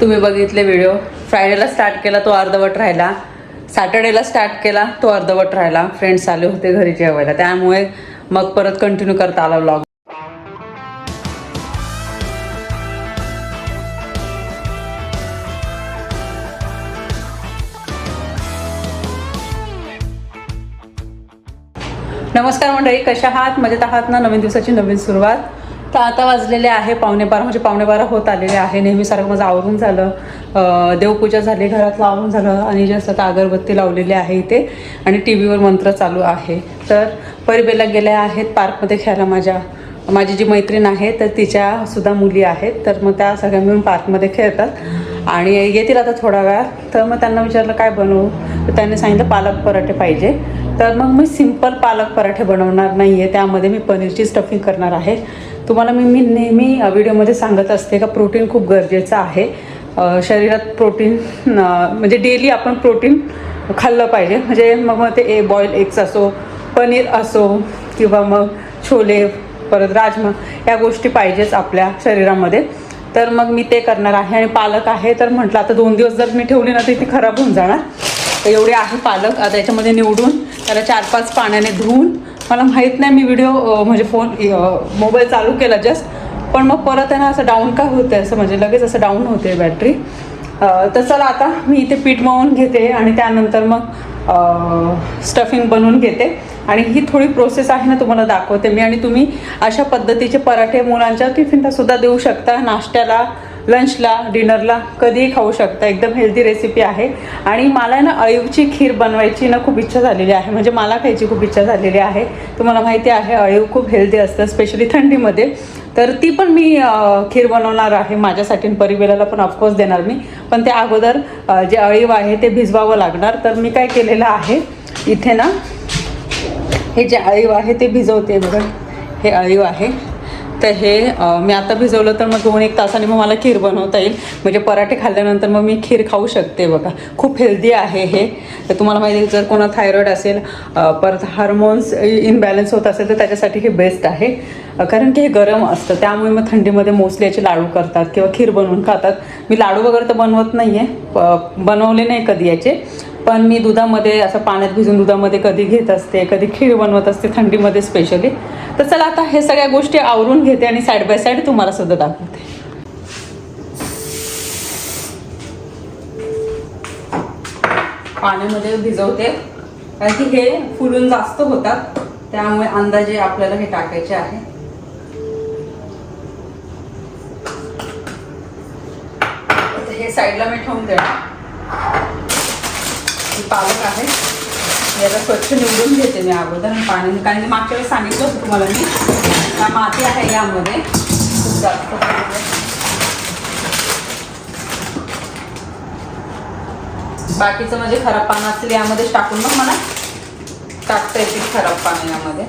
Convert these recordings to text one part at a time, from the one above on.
तुम्ही बघितले video फ्रायडेला start केला तो अर्धवट राहिला. सॅटर्डेला स्टार्ट केला तो अर्धवट राहिला. फ्रेंड्स आले होते घरी जेवायला. त्यामुळे मग परत कंटिन्यू करता आला व्लॉग नमस्कार मंडळी कशा आहात? मजेत आहात ना? नवीन दिवसाची नवीन सुरुवात. तर आता वाजलेले आहे पावणे बारा म्हणजे पावणे बारा होत आलेले आहे. नेहमीसारखं माझं आवरून झालं. देवपूजा झाली घरातलं आवरून झालं आणि जसं का अगरबत्ती लावलेली आहे इथे आणि टी व्हीवर मंत्र चालू आहे. तर परिबेला गेल्या आहेत पार्कमध्ये खेळायला माझ्या माझी जी मैत्रीण आहे तर तिच्यासुद्धा मुली आहेत. तर मग त्या सगळ्या मिळून पार्कमध्ये खेळतात. आणि येतील आता थोडा वेळा. तर मग त्यांना विचारलं काय बनवू? तर त्यांनी सांगितलं पालक पराठे पाहिजे. तर मग मी सिंपल पालक पराठे बनवणार नाही आहे त्यामध्ये मी पनीरची स्टफिंग करणार आहे. तुम्हाला मी मी नेहमी व्हिडिओमध्ये सांगत असते का प्रोटीन खूप गरजेचं आहे. शरीरात प्रोटीन म्हणजे डेली आपण प्रोटीन खाल्लं पाहिजे. म्हणजे मग मग ते ए बॉईल एग्स असो पनीर असो किंवा मग छोले परत राजमा या गोष्टी पाहिजेच आपल्या शरीरामध्ये. तर मग मी ते करणार आहे. आणि पालक आहे तर म्हटलं आता दोन दिवस जर मी ठेवली ना तर ती खराब होऊन जाणार. तर एवढे आहे पालक. आता याच्यामध्ये निवडून त्याला चार पाच पाण्याने धुवून मला माहीत नाही मी व्हिडिओ म्हणजे फोन मोबाईल चालू केला जस्ट पण मग परत आहे ना असं डाऊन का होते असं म्हणजे लगेच असं डाऊन होते बॅटरी तर चला आता मी इथे पीठ मळून घेते आणि त्यानंतर मग स्टफिंग बनवून घेते. आणि ही थोडी प्रोसेस आहे ना तुम्हाला दाखवते मी. आणि तुम्ही अशा पद्धतीचे पराठे मुलांच्या टिफिनला सुद्धा देऊ शकता नाश्त्याला लंचला डिनरला कधीही खाऊ शकता. एकदम हेल्दी रेसिपी आहे. आणि मला ना अळीवची खीर बनवायची ना खूप इच्छा झालेली आहे. म्हणजे मला खायची खूप इच्छा झालेली आहे. तुम्हाला माहिती आहे अळीव खूप हेल्दी असतं स्पेशली थंडीमध्ये. तर ती पण मी खीर बनवणार आहे माझ्यासाठी आणि परिवेलाला पण ऑफकोर्स देणार मी. पण त्या अगोदर जे अळीव आहे ते भिजवावं लागणार. तर मी काय केलेलं आहे इथे ना हे जे अळीव आहे ते भिजवते बघा. हे अळीव आहे. तर हे मी आता भिजवलं तर मग दोन एक तासाने मग मला खीर बनवता येईल. म्हणजे पराठे खाल्ल्यानंतर मग मी खीर खाऊ शकते बघा. खूप हेल्दी आहे हे. तर तुम्हाला माहिती आहे, जर कोणा थायरॉईड असेल परत हार्मोन्स इनबॅलन्स होत असेल तर त्याच्यासाठी हे बेस्ट आहे. कारण की हे गरम असतं. त्यामुळे मग थंडीमध्ये मोस्टली याचे लाडू करतात किंवा खीर बनवून खातात. मी लाडू वगैरे तर बनवत नाही आहे बनवले नाही कधी याचे. पण मी दुधामध्ये असं पाण्यात भिजून दुधामध्ये कधी घेत असते कधी खीर बनवत असते थंडीमध्ये स्पेशली तर चला आता हे सगळ्या गोष्टी आवरून घेते आणि साईड बाय साईड तुम्हाला सुद्धा दाखवते. पाण्यामध्ये भिजवते. कारण की हे फुलून जास्त होतात. त्यामुळे अंदाजे आपल्याला हे टाकायचे आहे. हे साईडला मी ठेवून देणार. पालक आहे. याला स्वच्छ निवडून घेते मी अगोदर पाणी पाण्याने कारण की मागच्या वेळेस सांगितलं होतं तुम्हाला मी. का माती आहे यामध्ये. खूप जास्त बाकीचं म्हणजे खराब पानं असेल यामध्येच टाकून मग मला टाकता येतील खराब पानं यामध्ये.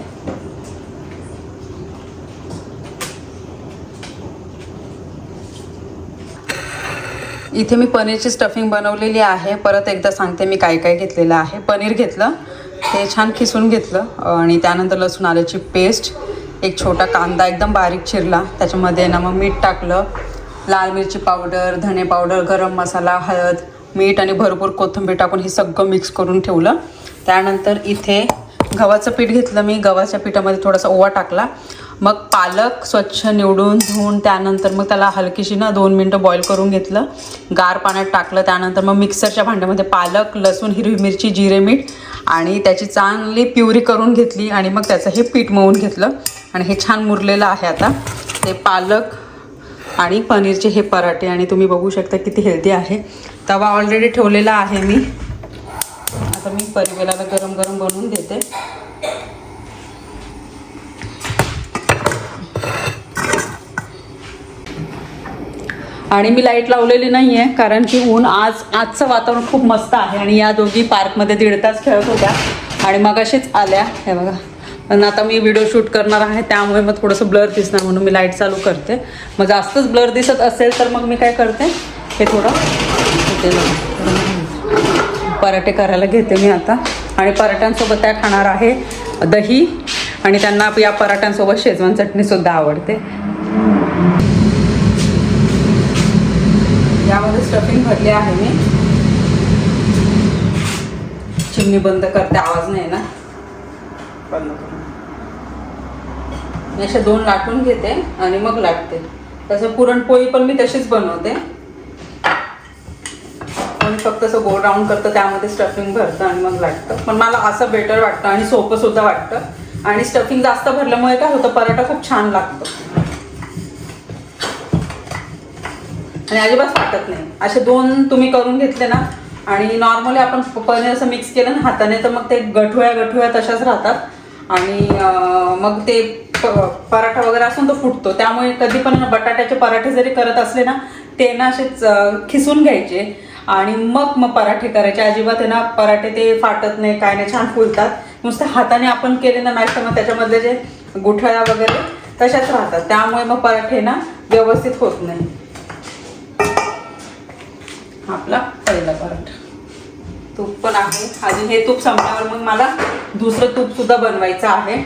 इथे मी पनीरची स्टफिंग बनवलेली आहे. परत एकदा सांगते मी काय काय घेतलेलं आहे. पनीर घेतलं ते छान खिसून घेतलं आणि त्यानंतर लसूण आल्याची पेस्ट एक छोटा कांदा एकदम बारीक चिरला. त्याच्यामध्ये ना मग मीठ टाकलं लाल मिरची पावडर धणे पावडर गरम मसाला हळद मीठ आणि भरपूर कोथिंबीर टाकून हे सगळं मिक्स करून ठेवलं. त्यानंतर इथे गव्हाचं पीठ घेतलं मी. गव्हाच्या पिठामध्ये थोडासा ओवा टाकला. मग पालक स्वच्छ निवडून धुवून त्यानंतर मग त्याला हलकीशी ना दोन मिनटं बॉईल करून घेतलं. गार पाण्यात टाकलं त्यानंतर मग मिक्सरच्या भांड्यामध्ये पालक लसूण हिरवी मिरची जिरे मीठ आणि त्याची चांगली प्युरी करून घेतली आणि मग त्याचं हे पीठ मळून घेतलं. आणि हे छान मुरलेलं आहे आता. ते पालक आणि पनीरचे हे पराठे आणि तुम्ही बघू शकता किती हेल्दी आहे. तवा ऑलरेडी ठेवलेला आहे मी. आता मी परिवेलाला गरम गरम बनवून देते. आणि मी लाइट लावलेली नाही आहे कारण की ऊन आज आजचं वातावरण खूप मस्त आहे आणि या दोघी पार्कमध्ये दीड तास खेळत होत्या. आणि मग अशीच आल्या हे बघा. पण आता मी व्हिडिओ शूट करणार आहे त्यामुळे मग थोडंसं ब्लर दिसणार म्हणून मी लाइट चालू करते. मग जास्तच ब्लर दिसत असेल तर मग मी काय करते हे थोडं पराठे करायला घेते मी आता. आणि पराठ्यांसोबत त्या खाणार आहे दही. आणि त्यांना या पराठ्यांसोबत शेजवान चटणीसुद्धा आवडते यामध्ये स्टफिंग भरली आहे मी. चिमणी बंद करते आवाज नाही ना बंद मी अशा दोन लाटून घेते आणि मग लाटते. तसं पुरणपोळी पण मी तशीच बनवते. कोणी फक्त असं गोल राऊंड करतं त्यामध्ये स्टफिंग भरतं आणि मग लाटतं. पण मला असं बेटर वाटतं आणि सोपं सुद्धा वाटतं. आणि स्टफिंग जास्त भरल्यामुळे काय होतं पराठा खूप छान लागतो. आणि अजिबात फाटत नाही. असे दोन तुम्ही करून घेतले ना आणि नॉर्मली आपण पनीर असं मिक्स केलं ना हाताने तर मग ते गठुळ्या गठुळ्या तशाच राहतात. आणि मग ते प- पराठा वगैरे असून तो फुटतो. त्यामुळे कधी पण बटाट्याचे पराठे जरी करत असले ना ते ना असेच खिसून घ्यायचे. आणि मग मग पराठे करायचे. अजिबात ना पराठे ते फाटत नाही काय नाही छान फुलतात. नुसतं हाताने आपण केले ना नाही तर मग त्याच्यामधले जे गुठळ्या वगैरे तशाच राहतात. त्यामुळे मग पराठे ना व्यवस्थित होत नाही. आपला पहिला पराठा. तूप पण आहे. अजून हे तूप संपल्यावर मग मला दुसरं तूप सुद्धा बनवायचं आहे.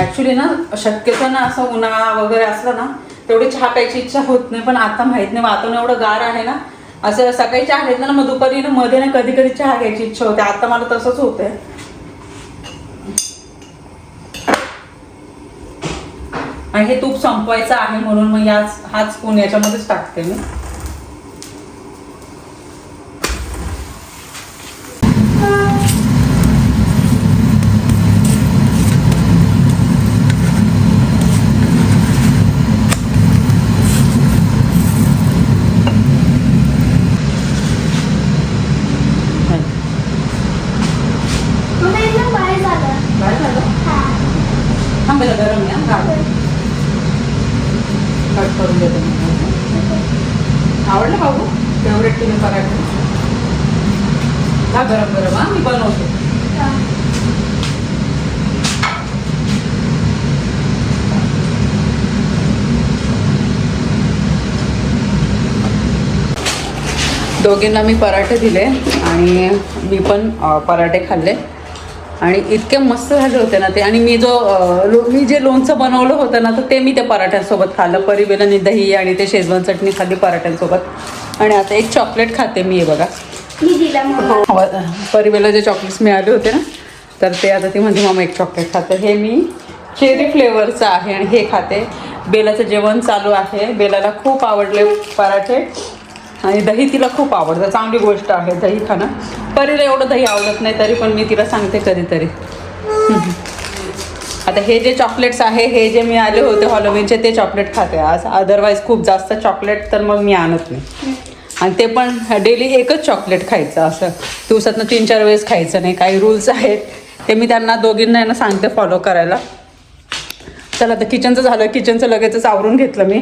ऍक्च्युली ना शक्यतो ना असं उन्हाळा वगैरे असला ना तेवढी चहा प्यायची इच्छा होत नाही. पण आता माहीत नाही वातावरण एवढं गार आहे ना. असं सकाळी चहा घेतलं ना मग दुपारी ना मध्ये ना कधी कधी चहा घ्यायची इच्छा होते. आता मला तसंच होतंय. आणि हे तूप संपवायचं आहे म्हणून मग याच हाच स्पून याच्यामध्येच टाकते मी. गरम. कट करून देते. आवडलं बाबू फेवरेट तुम्ही पराठे हा गरम गरम हा मी बनवते. दोघींना मी पराठे दिले आणि मी पण पराठे खाल्ले आणि इतके मस्त झाले होते ना ते. आणि मी जो मी जे लोणचं बनवलं होतं ना तर ते मी त्या पराठ्यांसोबत खाल्लं. परिबेलाने दही आणि ते शेजवान चटणी खाल्ली पराठ्यांसोबत. आणि आता एक चॉकलेट खाते मी हे बघा. हो परिबेला जे चॉकलेट्स मिळाले होते ना तर ते आता ती म्हणजे मामा एक चॉकलेट खाते. हे मी चेरी फ्लेवरचं आहे आणि हे खाते. बेलाचं जेवण चालू आहे. बेलाला खूप आवडले पराठे. आणि दही तिला खूप आवडतं. चांगली गोष्ट आहे दही खाणं. परीला एवढं दही आवडत नाही तरी पण मी तिला सांगते कधीतरी. आता हे जे चॉकलेट्स आहे हे जे मी आले होते हॉलोविनचे ते चॉकलेट खाते. आज अदरवाईज खूप जास्त चॉकलेट तर मग मी आणत नाही. आणि ते पण डेली एकच चॉकलेट खायचं असं. दिवसातनं तीन चार वेळेस खायचं नाही. काही रूल्स आहेत. ते मी त्यांना दोघींना यांना सांगते फॉलो करायला. चला आता किचनचं झालं. किचनचं लगेचच आवरून घेतलं मी.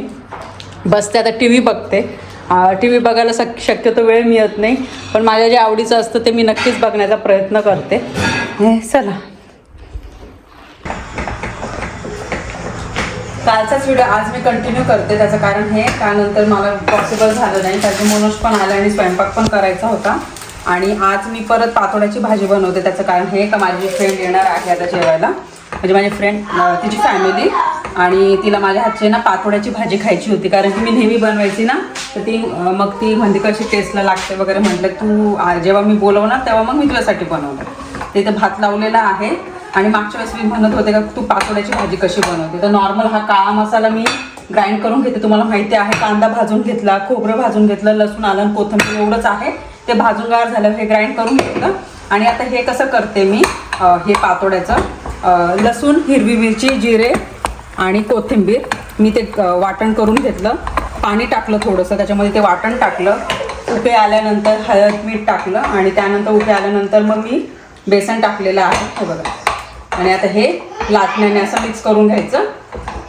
बसते आता टी व्ही बघते. टी व्ही बघायला शक शक्यतो वेळ मिळत नाही पण माझ्या जे आवडीचं असतं ते मी नक्कीच बघण्याचा प्रयत्न करते. हे, चला. कालचाच व्हिडिओ आज मी कंटिन्यू करते त्याचं कारण हे त्यानंतर मला पॉसिबल झालं नाही त्याचे मनोज पण आला आणि स्वयंपाक पण करायचा होता. आणि आज मी परत पातोड्याची भाजी बनवते त्याचं कारण हे का माझी फ्रेंड येणार आहे आता जेवायला. म्हणजे माझी फ्रेंड तिची फॅमिली आणि तिला माझ्या हातची ना पातोड्याची भाजी खायची होती. कारण की मी नेहमी बनवायची ना तर ती मग ती म्हणते कशी टेस्टला लागते? वगैरे म्हटलं तू जेव्हा मी बोलवणार तेव्हा मग मी तुझ्यासाठी बनवलं तिथं भात लावलेला आहे. आणि मागच्या वेळेस मी म्हणत होते का तू पातोड्याची भाजी कशी बनवते? तर नॉर्मल हा काळा मसाला मी ग्राइंड करून घेते. तुम्हाला माहिती आहे कांदा भाजून घेतला खोबरं भाजून घेतलं लसूण आलं आणि कोथिंबीर एवढंच आहे. ते भाजून गार झालं हे ग्राइंड करून घेतलं. आणि आता हे कसं करते मी हे पातोड्याचं लसूण हिरवी मिरची जिरे आणि कोथिंबीर मी ते वाटण करून घेतलं. पाणी टाकलं थोडंसं त्याच्यामध्ये ते वाटण टाकलं. उके आल्यानंतर हळद मीठ टाकलं आणि त्यानंतर उपे आल्यानंतर मग मी बेसन टाकलेलं आहे. हे बघा. आणि आता हे लाटण्याने असं मिक्स करून घ्यायचं.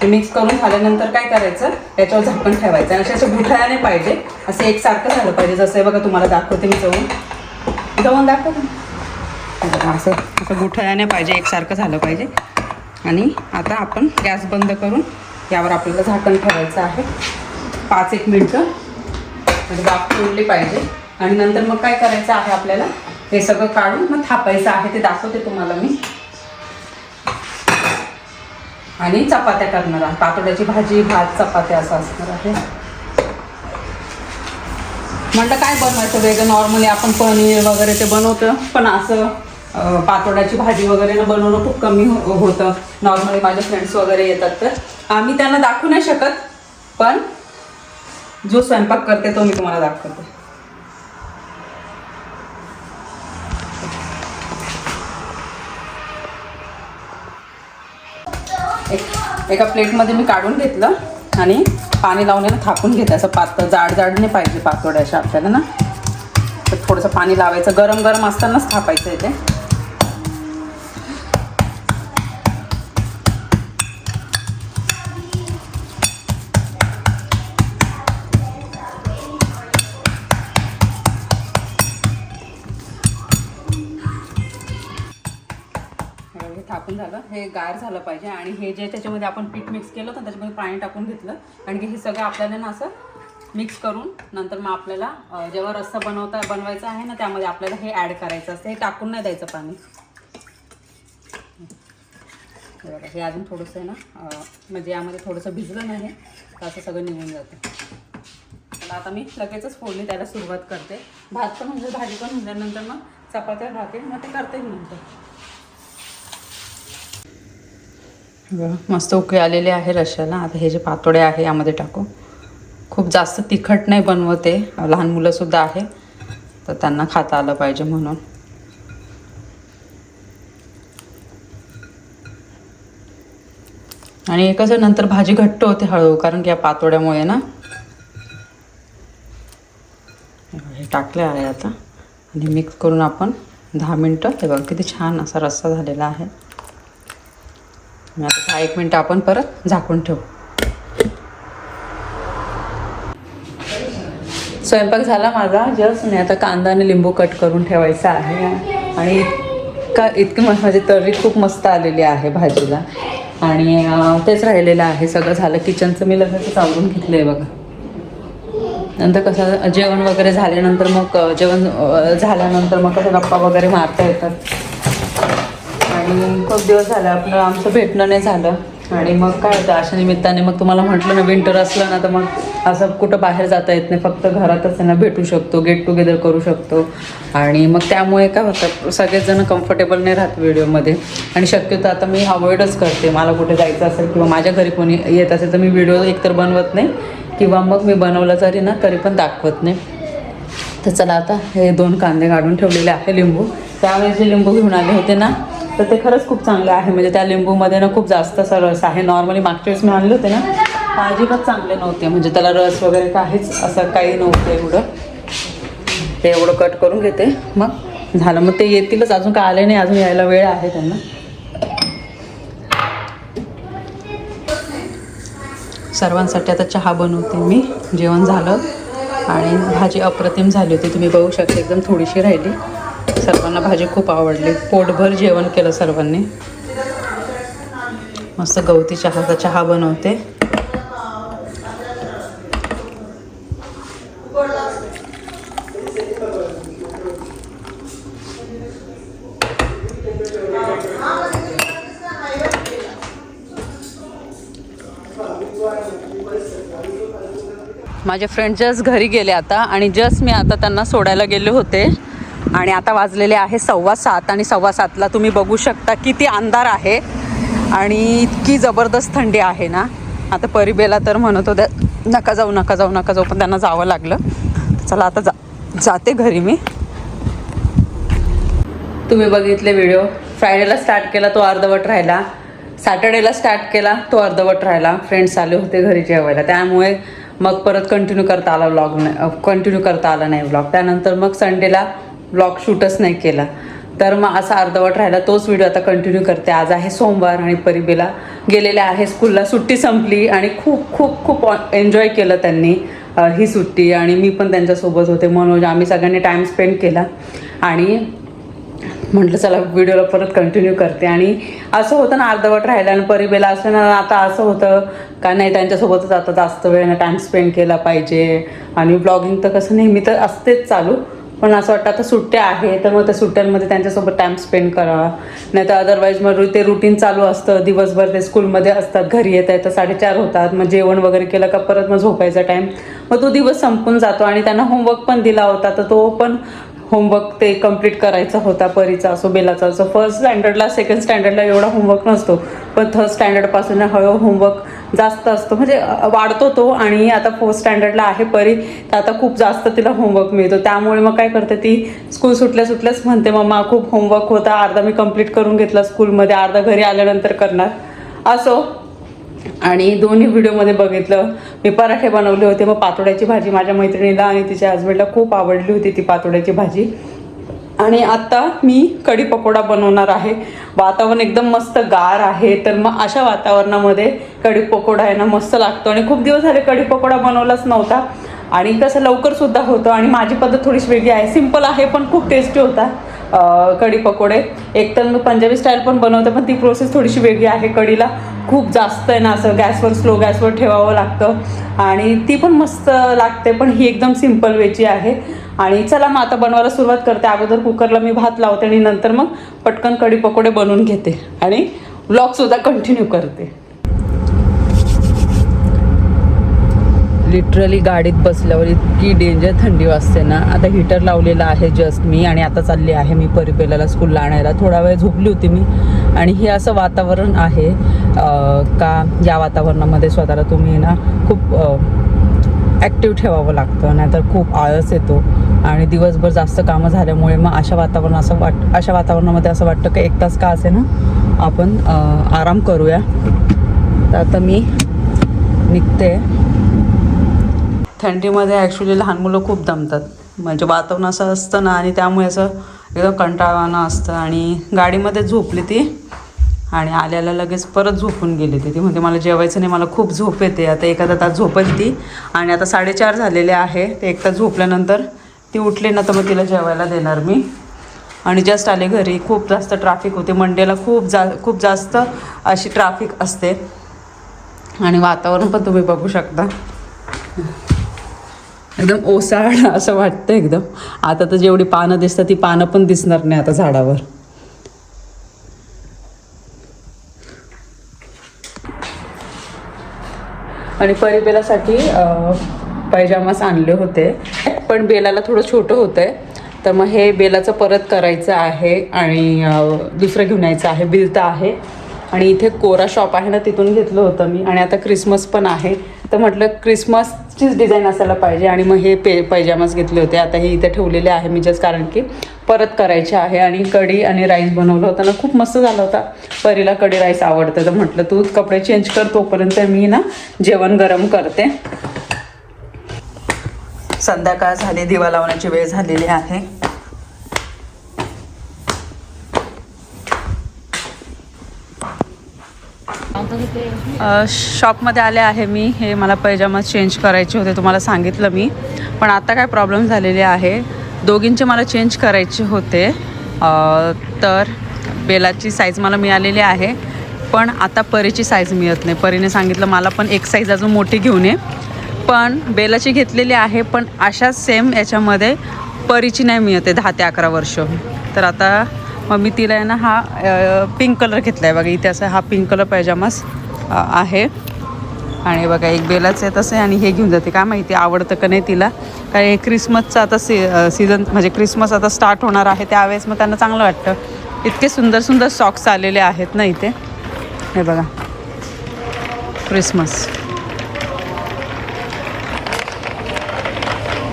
ते मिक्स करून झाल्यानंतर काय करायचं? त्याच्यावर झाकण ठेवायचं. आणि असे असे गुठळ्याने पाहिजे. असं एकसारखं झालं पाहिजे. जसं बघा तुम्हाला दाखवते मी जाऊन जाऊन दाखवते असं असं गुठळ्याने पाहिजे एकसारखं झालं पाहिजे. आणि आता आपण गॅस बंद करून यावर आपल्याला झाकण ठेवायचं आहे. पाच एक मिनटं. म्हणजे वाफ तोडली पाहिजे. आणि नंतर मग काय करायचं आहे आपल्याला? हे सगळं काढून मग थापायचं आहे. ते दाखवते तुम्हाला मी. आणि चपात्या करणार आहे पातोड्याची भाजी भात चपात्या असं असणार आहे. म्हटलं काय बनवायचं? वेगळं नॉर्मली आपण पनीर वगैरे ते बनवतो पण असं अं, पातोड्याची भाजी वगैरे ना बनवणं खूप कमी हो- होतं. नॉर्मली माझे फ्रेंड्स वगैरे येतात तर. आम्ही त्यांना दाखवू नाही शकत पण जो स्वयंपाक करते तो मी तुम्हाला दाखवते. एक एका प्लेटमध्ये मी काढून घेतलं आणि पाणी लावून आहे ना थापून घेते असं पातळ जाड जाड नाही पाहिजे पातोड्याच्या आपल्याला ना. तर थोडंसं पाणी लावायचं. गरम गरम असतानाच थापायचं आहे ते. हे गार झालं पाहिजे आणि हे जे त्याच्यामध्ये आपण पीठ मिक्स केलं होतं त्याच्यामध्ये पाणी टाकून घेतलं. कारण की हे सगळं आपल्याला ना असं मिक्स करून नंतर मग आपल्याला जेव्हा रस्सा बनवता बनवायचा आहे ना त्यामध्ये आपल्याला हे ॲड करायचं असतं. हे टाकून नाही द्यायचं पाणी. बरं हे अजून थोडंसं आहे ना म्हणजे यामध्ये थोडंसं भिजलं नाही तर असं सगळं निघून जातं. तर आता मी लगेचच फोडणी त्याला सुरुवात करते. भात पण म्हणजे भाजी पण म्हणजे नंतर मग चपात्या राहते मग ते करते मी नंतर बघा, मस्त उकळे आलेले आहे रश्याला. आता हे जे पातोडे आहे यामध्ये टाकू. खूप जास्त तिखट नाही बनवते लहान मुलंसुद्धा आहे. तर त्यांना खाता आलं पाहिजे म्हणून. आणि एकच कसं नंतर भाजी घट्ट होते हळूहळू कारण की या पातोड्यामुळे ना. हे टाकले आहे आता. आणि मिक्स करून आपण दहा मिनटं. हे बघ किती छान असा रस्सा झालेला आहे. आता दहा एक मिनटं आपण परत झाकून ठेवू. स्वयंपाक झाला माझा जस्ट नाही आता कांदा आणि लिंबू कट करून ठेवायचा आहे. आणि इतका इतकी माझी तर्री खूप मस्त आलेली आहे भाजीला. आणि तेच राहिलेलं आहे. सगळं झालं. किचनचं मी लग्नच आवरून घेतलं आहे बघा. नंतर कसं जेवण वगैरे झाल्यानंतर मग जेवण झाल्यानंतर मग कसं गप्पा वगैरे मारता येतात. आणि खूप दिवस झाले आपलं आमचं भेटणं नाही झालं. आणि मग काय होतं अशा निमित्ताने मग तुम्हाला म्हटलं ना विंटर असलं ना तर मग असं कुठं बाहेर जाता येत नाही. फक्त घरातच त्यांना भेटू शकतो गेट टुगेदर करू शकतो. आणि मग त्यामुळे काय होतं सगळेजण कम्फर्टेबल नाही राहत व्हिडिओमध्ये आणि शक्यतो आता मी अवॉइडच करते. मला कुठे जायचं असेल किंवा माझ्या घरी कोणी येत असेल तर मी व्हिडिओ एकतर बनवत नाही. किंवा मग मी बनवलं जरी ना तरी पण दाखवत नाही. तर चला आता हे दोन कांदे काढून ठेवलेले आहे लिंबू. त्यावेळेस जे लिंबू घेऊन आले होते ना तर ते खरंच खूप चांगलं आहे. म्हणजे त्या लिंबूमध्ये ना खूप जास्त असा रस आहे. नॉर्मली मागच्या वेळेस मी आणले होते ना अजिबात चांगले नव्हते. म्हणजे त्याला रस वगैरे काहीच असं काही नव्हतं एवढं. ते एवढं कट करून घेते. मग झालं. मग ते येतीलच. अजून काय आले नाही. अजून यायला वेळ आहे त्यांना. सर्वांसाठी आता चहा बनवते मी. जेवण झालं. आणि भाजी अप्रतिम झाली होती. तुम्ही बघू शकता. एकदम थोडीशी राहिली. सर्वांना भाजी खूप आवडली. पोटभर जेवण केलं सर्वांनी. मस्त गवती चहाचा चहा बनवते. माझे फ्रेंड जस्ट घरी गेले आता आणि जस्ट मी आता त्यांना सोडायला गेले होते. आणि आता वाजलेले आहे सव्वा सात आणि सव्वा सातला तुम्ही बघू शकता किती अंधार आहे. आणि इतकी जबरदस्त थंडी आहे ना. आता परिबेला तर म्हणत होत्या नका जाऊ नका जाऊ नका जाऊ पण त्यांना जावं लागलं. चला आता जा जाते घरी मी. तुम्ही बघितले व्हिडिओ फ्रायडेला स्टार्ट केला तो अर्धवट राहिला. सॅटर्डेला स्टार्ट केला तो अर्धवट राहिला. फ्रेंड्स आले होते घरी जेवायला. त्यामुळे मग परत कंटिन्यू करता आला व्लॉग कंटिन्यू करता आला नाही व्लॉग त्यानंतर मग संडेला ब्लॉग शूटच नाही केला. तर मग असा अर्धवट राहिला. तोच व्हिडिओ आता कंटिन्यू करते. आज आहे सोमवार आणि परिबेला गेलेल्या आहे. स्कूलला सुट्टी संपली आणि खूप खूप खूप एन्जॉय केलं त्यांनी ही सुट्टी. आणि मी पण त्यांच्यासोबत होते. मनोज आम्ही सगळ्यांनी टाईम स्पेंड केला. आणि म्हटलं चला व्हिडिओला परत कंटिन्यू करते. आणि असं होतं ना अर्धवट राहिलं आणि परिबेला असं ना आता असं होतं का नाही त्यांच्यासोबतच आता जास्त वेळ टाईम स्पेंड केला पाहिजे. आणि ब्लॉगिंग तर कसं नेहमी तर असतेच चालू. पण असं वाटतं आता सुट्ट्या आहे तर मग त्या सुट्ट्यांमध्ये त्यांच्यासोबत टाईम स्पेंड करावा नाही तर अदरवाईज मग ते रुटीन चालू असतं. दिवसभर ते स्कूलमध्ये असतात घरी येता येतं साडेचार होतात. मग जेवण वगैरे केलं का परत मग झोपायचा टाईम मग तो दिवस संपून जातो आणि त्यांना होमवर्क पण दिला होता तर तो पण होमवर्क ते कंप्लीट करायचा होता परीचा असो बेलाचा असो. फर्स्ट स्टँडर्डला सेकंड स्टँडर्डला एवढा होमवर्क नसतो. पण थर्ड स्टँडर्डपासून हळूहळू होमवर्क जास्त असतो. म्हणजे वाढतो तो आणि आता फोर्थ स्टँडर्डला आहे परी तर आता खूप जास्त तिला होमवर्क मिळतो. त्यामुळे मग काय करते ती? स्कूल सुटल्या सुटल्याच म्हणते मम्मा खूप होमवर्क होता. अर्धा मी कंप्लीट करून घेतला स्कूलमध्ये अर्धा घरी आल्यानंतर करणार. असो. आणि दोन्ही व्हिडिओमध्ये बघितलं. मी पराठे बनवले होते. मग पातोड्याची भाजी माझ्या मैत्रिणीला आणि तिच्या हजबंडला खूप आवडली होती ती पातोड्याची भाजी. आणि आता मी कढी पकोडा बनवणार आहे. वातावरण एकदम मस्त गार आहे. तर मग अशा वातावरणामध्ये कढी पकोडा आहे ना मस्त लागतो. आणि खूप दिवस झाले कढी पकोडा बनवलाच नव्हता. आणि कसं लवकरसुद्धा होतं. आणि माझी पद्धत थोडीशी वेगळी आहे. सिंपल आहे पण खूप टेस्टी होता कढी पकोडे. एक तर मी पंजाबी स्टाईल पण बनवते पण ती प्रोसेस थोडीशी वेगळी आहे कढीला. खूप जास्त आहे ना असं गॅसवर स्लो गॅसवर ठेवावं लागतं. आणि ती पण मस्त लागते पण ही एकदम सिंपल वेची आहे. आणि चला मग आता बनवायला सुरुवात करते. अगोदर कुकरला मी भात लावते आणि नंतर मग पटकन कढी पकोडे बनवून घेते. आणि ब्लॉगसुद्धा कंटिन्यू करते. लिटरली गाडीत बसल्यावर इतकी डेंजर थंडी वाजते ना. आता हीटर लावलेलं आहे जस्ट मी आणि आता चालली आहे मी परिपेलाला स्कूलला आणायला. थोडा वेळ झोपली होती मी. आणि हे असं वातावरण आहे का या वातावरणामध्ये स्वतःला तुम्ही ना खूप ॲक्टिव्ह ठेवावं लागतं नाहीतर खूप आळस येतो. आणि दिवसभर जास्त कामं झाल्यामुळे मग अशा वातावरण असं वाट अशा वातावरणामध्ये असं वाटतं की एक तास का असे ना आपण आराम करूया. तर आता मी निघते. थंडीमध्ये ॲक्च्युली लहान मुलं खूप दमतात. म्हणजे वातावरण असं असतं ना आणि त्यामुळे असं एकदम कंटाळवाणं असतं. आणि गाडीमध्ये झोपली ती आणि आल्याला लगेच परत झोपून गेली ती. ती म्हणते मला जेवायचं नाही मला खूप झोप येते. आता एखादा तास झोपेल ती आणि आता साडेचार झालेले आहे. ते एक तास झोपल्यानंतर ती उठली ना तर मग तिला जेवायला देणार मी. आणि जस्ट आले घरी. खूप जास्त ट्रॅफिक होते. मंडेला खूप जा खूप जास्त अशी ट्रॅफिक असते. आणि वातावरण पण तुम्ही बघू शकता. एकदम ओसाड असं वाटतं एकदम. आता तर जेवढी पानं दिसतात ती पानं पण दिसणार नाही आता झाडावर. आणि परिबेलासाठी बेलासाठी पैजामास आणले होते. पण बेलाला थोडं छोटं होतं आहे तर मग हे बेलाचं परत करायचं आहे आणि दुसरं घेऊन यायचं आहे. बिलतं आहे. आणि इथे कोरा शॉप आहे ना तिथून घेतलं होतं मी. आणि आता क्रिसमस पण आहे. तर म्हटलं क्रिसमसचीच डिझाईन असायला पाहिजे आणि मग हे पे पैजामाच घेतले होते. आता हे इथे ठेवलेले आहे मी जस्ट कारण की परत करायचे आहे आणि कढी आणि राईस बनवलं होतं ना खूप मस्त झाला होता. परीला कढी राईस आवडतं तर म्हटलं तू कपडे चेंज कर तोपर्यंत मी ना जेवण गरम करते. संध्याकाळ झाली दिवा लावण्याची वेळ झालेली आहे. शॉपमध्ये आले आहे मी. हे मला पैजामा चेंज करायचे होते तुम्हाला सांगितलं मी. पण आता काय प्रॉब्लेम झालेले आहे. दोघींचे मला चेंज करायचे होते. तर बेलाची साईज मला मिळालेली आहे. पण आता परीची साईज मिळत नाही. परीने सांगितलं मला पण एक साईज अजून मोठी घेऊन ये. पण बेलाची घेतलेली आहे पण अशा सेम याच्यामध्ये परीची नाही मिळत आहे दहा ते अकरा वर्ष. तर आता मग मी तिला आहे ना हा पिंक कलर घेतला आहे बघा. इथे असा हा पिंक कलर पायजामाच आहे. आणि बघा एक बेलाचं आहे तसं आणि हे घेऊन जाते. काय माहिती आवडतं का नाही तिला. कारण हे क्रिसमसचं आता सी सीझन म्हणजे क्रिसमस आता स्टार्ट होणार आहे. त्यावेळेस मग त्यांना चांगलं वाटतं. इतके सुंदर सुंदर सॉक्स आलेले आहेत ना इथे. हे बघा. क्रिसमस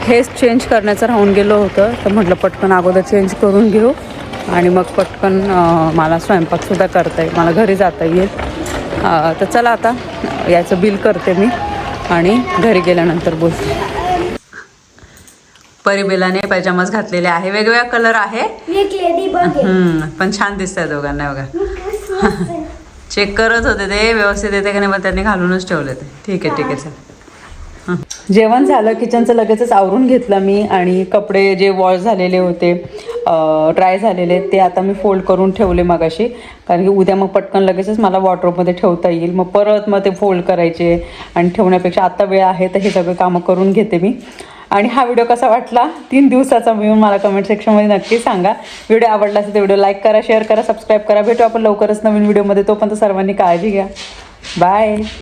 हेच चेंज करण्याचं राहून गेलो होतं. तर म्हटलं पटकन अगोदर चेंज करून घेऊ. आणि मग पटकन मला स्वयंपाकसुद्धा करता येईल. मला घरी जाता येईल. तर चला आता याचं बिल करते मी आणि घरी गेल्यानंतर बोलते. परिबेलाने पैजामास घातलेले आहे. वेगवेगळा कलर आहे. पण छान दिसत आहे दोघांना बघा. चेक करत होते ते व्यवस्थित येते का नाही मग त्यांनी घालूनच ठेवले ते. ठीक आहे ठीक आहे चल. हं. जेवण झालं किचनचं लगेचच आवरून घेतलं मी आणि कपडे जे वॉश झालेले होते ड्राय झालेले ते आता मी फोल्ड करून ठेवले मगाशी. कारण की उद्या मग पटकन लगेचच मला वॉटरमध्ये ठेवता येईल. मग परत मग ते फोल्ड करायचे आणि ठेवण्यापेक्षा आत्ता वेळ आहे तर हे सगळे कामं करून घेते मी. आणि हा व्हिडिओ कसा वाटला? तीन दिवसाचा मिळून मला कमेंट सेक्शनमध्ये नक्की सांगा. व्हिडिओ आवडला असेल तर व्हिडिओ लाईक करा शेअर करा सबस्क्राईब करा. भेटू आपण लवकरच नवीन व्हिडिओमध्ये तोपर्यंत सर्वांनी काळजी घ्या. बाय